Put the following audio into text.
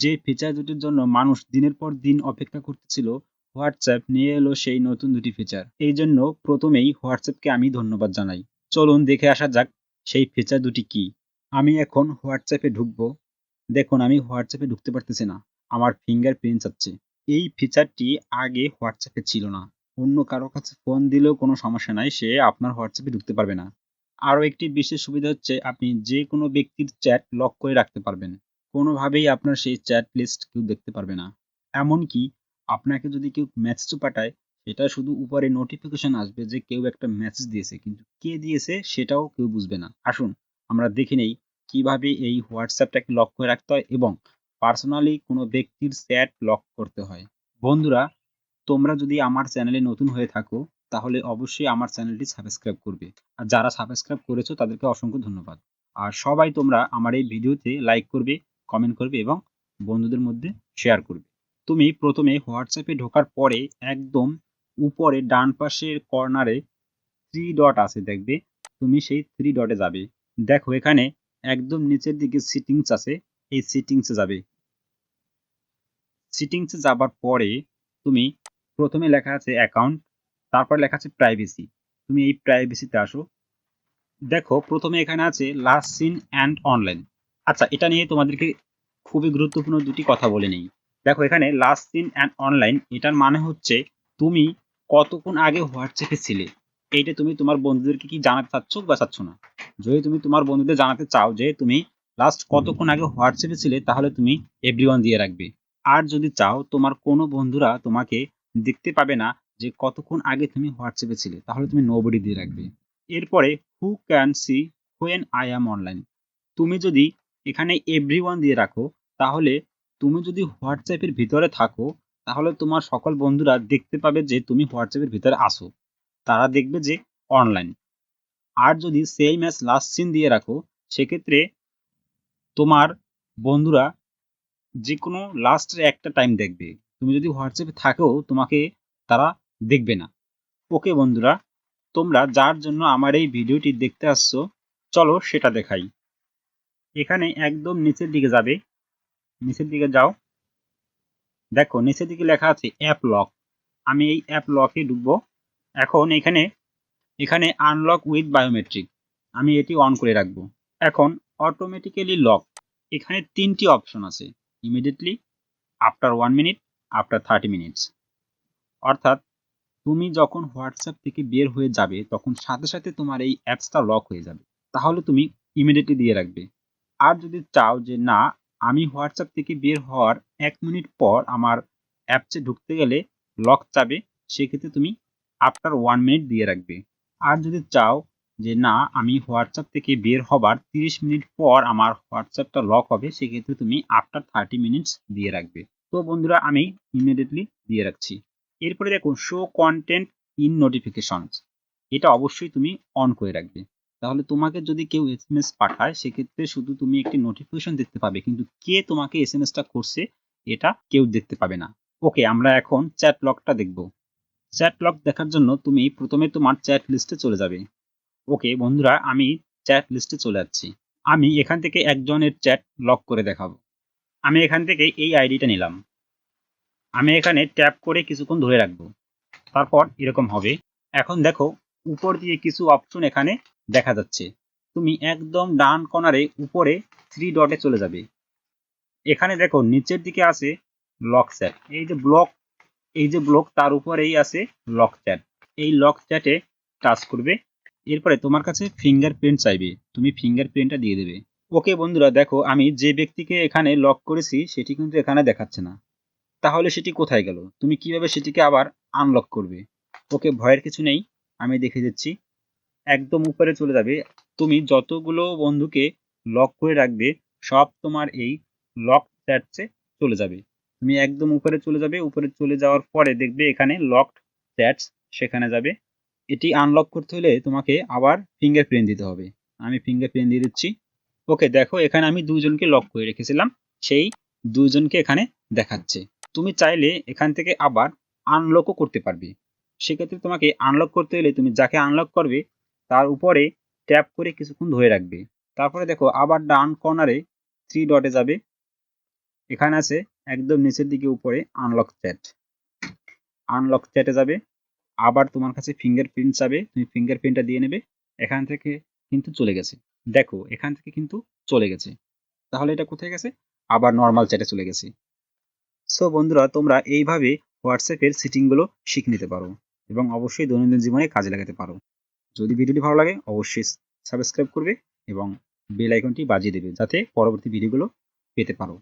যে ফিচার দুটির জন্য মানুষ দিনের পর দিন অপেক্ষা করতেছিল হোয়াটসঅ্যাপ নিয়ে এলো সেই নতুন দুটি ফিচার এই জন্য প্রথমেই হোয়াটসঅ্যাপকে আমি ধন্যবাদ জানাই। চলুন দেখে আসা যাক সেই ফিচার দুটি কি। আমি এখন হোয়াটসঅ্যাপে ঢুকবো। দেখুন, আমি হোয়াটসঅ্যাপে ঢুকতে পারতেছি না। আমার ফিঙ্গার প্রিন্ট চাচ্ছে এই ফিচারটি আগে হোয়াটসঅ্যাপে ছিল না। অন্য কারও কাছে ফোন দিলেও কোনো সমস্যা নাই, সে আপনার হোয়াটসঅ্যাপে ঢুকতে পারবে না। আরও একটি বিশেষ সুবিধা হচ্ছে, আপনি যে কোনো ব্যক্তির চ্যাট লক করে রাখতে পারবেন। কোনোভাবেই আপনার সেই চ্যাট লিস্ট কেউ দেখতে পারবে না। এমনকি আপনাকে যদি কেউ মেসেজও পাঠায়, সেটা শুধু উপরে নোটিফিকেশন আসবে যে কেউ একটা মেসেজ দিয়েছে, কিন্তু কে দিয়েছে সেটাও কেউ বুঝবে না। আসুন, আমরা দেখে নেই কীভাবে এই হোয়াটসঅ্যাপটাকে লক করে রাখতে হয় এবং পার্সোনালি কোনো ব্যক্তির চ্যাট লক করতে হয়। বন্ধুরা, তোমরা যদি আমার চ্যানেলে নতুন হয়ে থাকো, তাহলে অবশ্যই আমার চ্যানেলটি সাবস্ক্রাইব করবে। আর যারা সাবস্ক্রাইব করেছ, তাদেরকে অসংখ্য ধন্যবাদ। আর সবাই তোমরা আমার এই ভিডিওতে লাইক করবে। কমেন্ট করবে এবং বন্ধুদের মধ্যে শেয়ার করবে। তুমি প্রথমে হোয়াটসঅ্যাপে ঢোকার পরে একদম উপরে ডান পাশের কর্নারে থ্রি ডট আছে দেখবে, তুমি সেই থ্রি ডটে যাবে। দেখো এখানে একদম নিচের দিকে সিটিংস আছে, এই সিটিংসে যাবে। সিটিংসে যাবার পরে তুমি প্রথমে লেখা আছে অ্যাকাউন্ট তারপর লেখা আছে প্রাইভেসি তুমি এই প্রাইভেসিতে আসো। দেখো, প্রথমে এখানে আছে লাস্ট সিন অ্যান্ড অনলাইন আচ্ছা এটা নিয়ে তোমাদেরকে খুবই গুরুত্বপূর্ণ দুটি কথা বলে নেই। দেখো, এখানে লাস্ট সিন অ্যান্ড অনলাইন এটার মানে হচ্ছে তুমি কতক্ষণ আগে হোয়াটসঅ্যাপে ছিলে? এইটা তুমি তোমার বন্ধুদেরকে কি জানাতে চাচ্ছ বা চাচ্ছ না? যদি তুমি তোমার বন্ধুদের জানাতে চাও যে তুমি লাস্ট কতক্ষণ আগে হোয়াটসঅ্যাপে ছিলে, তাহলে তুমি এভরিওয়ান দিয়ে রাখবে। আর যদি চাও তোমার কোনো বন্ধুরা তোমাকে দেখতে পাবে না যে কতক্ষণ আগে তুমি হোয়াটসঅ্যাপে ছিলে, তাহলে তুমি নোবডি দিয়ে রাখবে। এরপরে who can see when I am online তুমি যদি এখানে এভরি দিয়ে রাখো। তাহলে তুমি যদি হোয়াটসঅ্যাপের ভিতরে থাকো, তাহলে তোমার সকল বন্ধুরা দেখতে পাবে যে তুমি হোয়াটসঅ্যাপের ভিতরে আসো। তারা দেখবে যে অনলাইন আর যদি সেম অ্যাজ লাস্ট সিন দিয়ে রাখো, সেক্ষেত্রে তোমার বন্ধুরা যে কোনো লাস্টের একটা টাইম দেখবে। তুমি যদি হোয়াটসঅ্যাপে থাকেও তোমাকে তারা দেখবে না। ওকে বন্ধুরা, তোমরা যার জন্য আমার এই ভিডিওটি দেখতে আসছো, চলো সেটা দেখাই। এখানে একদম নিচের দিকে যাবে। নিচের দিকে যাও। দেখো, নিচের দিকে লেখা আছে অ্যাপ লক আমি এই অ্যাপ লকে ঢুকবো। এখন এখানে এখানে আনলক উইথ বায়োমেট্রিক আমি এটি অন করে রাখব। এখন অটোমেটিক্যালি লক এখানে তিনটি অপশন আছে। Immediately after one minute after thirty minutes অর্থাৎ, তুমি যখন হোয়াটসঅ্যাপ থেকে বের হয়ে যাবে, তখন সাথে সাথে তোমার এই অ্যাপসটা লক হয়ে যাবে। তাহলে তুমি ইমিডিয়েটলি দিয়ে রাখবে। আর যদি চাও যে না, আমি হোয়াটসঅ্যাপ থেকে বের হওয়ার এক মিনিট পর আমার অ্যাপসে ঢুকতে গেলে লক চাবে, সেক্ষেত্রে তুমি আফটার ওয়ান মিনিট দিয়ে রাখবে। আর যদি চাও যে না, আমি হোয়াটসঅ্যাপ থেকে বের হবার তিরিশ মিনিট পর আমার হোয়াটসঅ্যাপটা লক হবে, সেক্ষেত্রে তুমি আফটার থার্টি মিনিটস দিয়ে রাখবে। তো বন্ধুরা, আমি ইমিডিয়েটলি দিয়ে রাখছি। এরপরে দেখুন শো কন্টেন্ট ইন নোটিফিকেশনস এটা অবশ্যই তুমি অন করে রাখবে। তাহলে তোমাকে যদি কেউ এস এম এস পাঠায়, সেক্ষেত্রে শুধু তুমি একটি নোটিফিকেশন দেখতে পাবে। কিন্তু কে তোমাকে এস এম এসটা করছে, এটা কেউ দেখতে পাবে না। ওকে আমরা এখন চ্যাট লকটা দেখব। চ্যাট লক দেখার জন্য তুমি প্রথমে তোমার চ্যাট লিস্টে চলে যাবে। ওকে বন্ধুরা, আমি চ্যাট লিস্টে চলে যাচ্ছি। আমি এখান থেকে একজনের চ্যাট লক করে দেখাবো। আমি এখান থেকে এই আইডিটা নিলাম। আমি এখানে ট্যাপ করে কিছুক্ষণ ধরে রাখব। তারপর এরকম হবে। এখন দেখো, উপর দিয়ে কিছু অপশন এখানে দেখা যাচ্ছে। তুমি একদম ডান কর্নারে উপরে থ্রি ডটে চলে যাবে। এখানে দেখো নিচের দিকে আছে লক চ্যাট এই যে ব্লক এই যে ব্লক তার উপরেই আছে লক চ্যাট এই লক চ্যাটে টাচ করবে। এরপরে তোমার কাছে ফিঙ্গারপ্রিন্ট চাইবে। তুমি ফিঙ্গারপ্রিন্টটা দিয়ে দেবে। ওকে বন্ধুরা, দেখো আমি যে ব্যক্তিকে এখানে লক করেছি, সেটি কিন্তু এখানে দেখাচ্ছে না। তাহলে সেটি কোথায় গেল? তুমি কীভাবে সেটিকে আবার আনলক করবে? ওকে ভয়ের কিছু নেই, আমি দেখে দিচ্ছি। একদম উপরে চলে যাবে। তুমি যতগুলো বন্ধুকে লক করে রাখবে, সব তোমার এই লক চ্যাটসে চলে যাবে। তুমি একদম উপরে চলে যাবে, উপরে চলে যাওয়ার পরে দেখবে এখানে লকড চ্যাটস সেখানে যাবে। এটি আনলক করতে হলে তোমাকে আবার ফিঙ্গারপ্রিন্ট দিতে হবে। আমি ফিঙ্গারপ্রিন্ট দিয়ে দিচ্ছি। ওকে দেখো এখানে আমি দুজনকে লক করে রেখেছিলাম। সেই দুজনকে এখানে দেখাচ্ছে। তুমি চাইলে এখান থেকে আবার আনলকও করতে পারবে। সেক্ষেত্রে তোমাকে আনলক করতে হলে তুমি যাকে আনলক করবে তার উপরে ট্যাপ করে কিছুক্ষণ ধরে রাখবে। তারপরে দেখো, আবার ডান কর্নারে থ্রি ডটে যাবে। এখানে আছে একদম নিচের দিকে উপরে আনলক চ্যাট আনলক চ্যাটে যাবে। আবার তোমার কাছে ফিঙ্গারপ্রিন্ট চাবে তুমি ফিঙ্গারপ্রিন্টটা দিয়ে নেবে। এখান থেকে কিন্তু চলে গেছে। দেখো, এখান থেকে কিন্তু চলে গেছে। তাহলে এটা কোথায় গেছে? আবার নর্মাল চ্যাটে চলে গেছে। সো বন্ধুরা, তোমরা এইভাবে হোয়াটসঅ্যাপের সেটিংগুলো শিখে নিতে পারো এবং অবশ্যই দৈনন্দিন জীবনে কাজে লাগাতে পারো। যদি ভিডিওটি ভালো লাগে, অবশ্যই সাবস্ক্রাইব করবে এবং বেল আইকনটি বাজিয়ে দেবে যাতে পরবর্তী ভিডিওগুলো পেতে পারো।